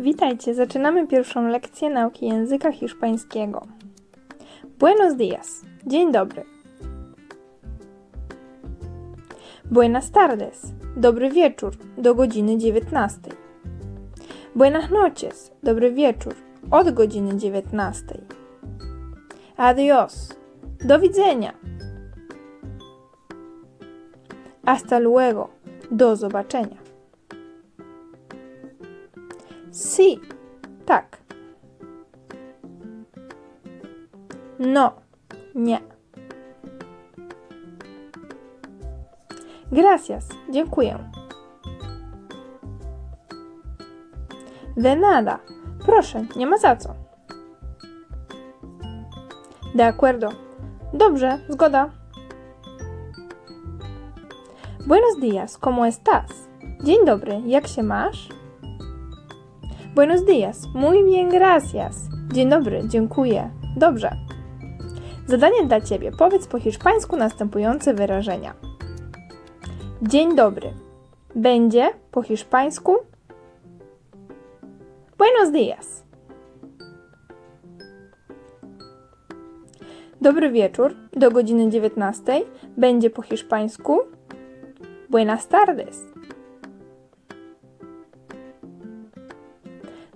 Witajcie, zaczynamy pierwszą lekcję nauki języka hiszpańskiego. Buenos días, dzień dobry. Buenas tardes, dobry wieczór, do godziny 19. Buenas noches, dobry wieczór, od godziny 19. Adios, do widzenia. Hasta luego, do zobaczenia. Sí, tak. No, nie. Gracias, dziękuję. De nada, proszę, nie ma za co. De acuerdo. Dobrze, zgoda. Buenos días, ¿cómo estás? Dzień dobry, jak się masz? Buenos días. Muy bien, gracias. Dzień dobry, dziękuję. Dobrze. Zadanie dla Ciebie. Powiedz po hiszpańsku następujące wyrażenia. Dzień dobry. Będzie po hiszpańsku Buenos días. Dobry wieczór. Do godziny 19 będzie po hiszpańsku Buenas tardes.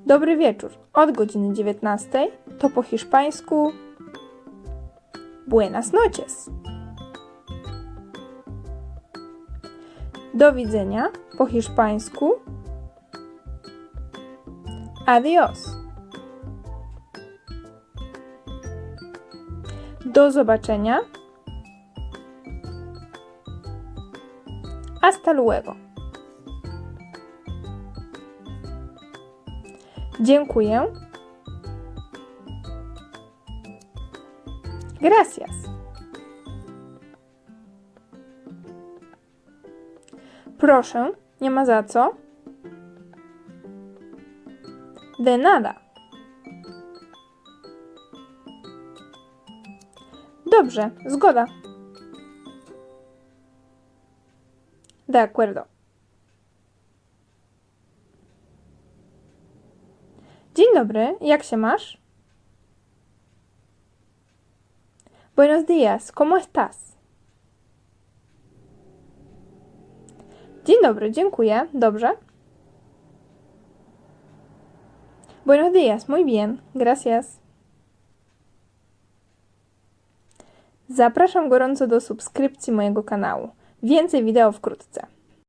Dobry wieczór. Od godziny 19 to po hiszpańsku Buenas noches. Do widzenia po hiszpańsku Adios. Do zobaczenia. Hasta luego. Dziękuję. Gracias. Proszę, nie ma za co. De nada. Dobrze, zgoda. De acuerdo. Dzień dobry, jak się masz? Buenos días, ¿cómo estás? Dzień dobry, dziękuję, dobrze. Buenos días, muy bien, gracias. Zapraszam gorąco do subskrypcji mojego kanału. Więcej wideo wkrótce.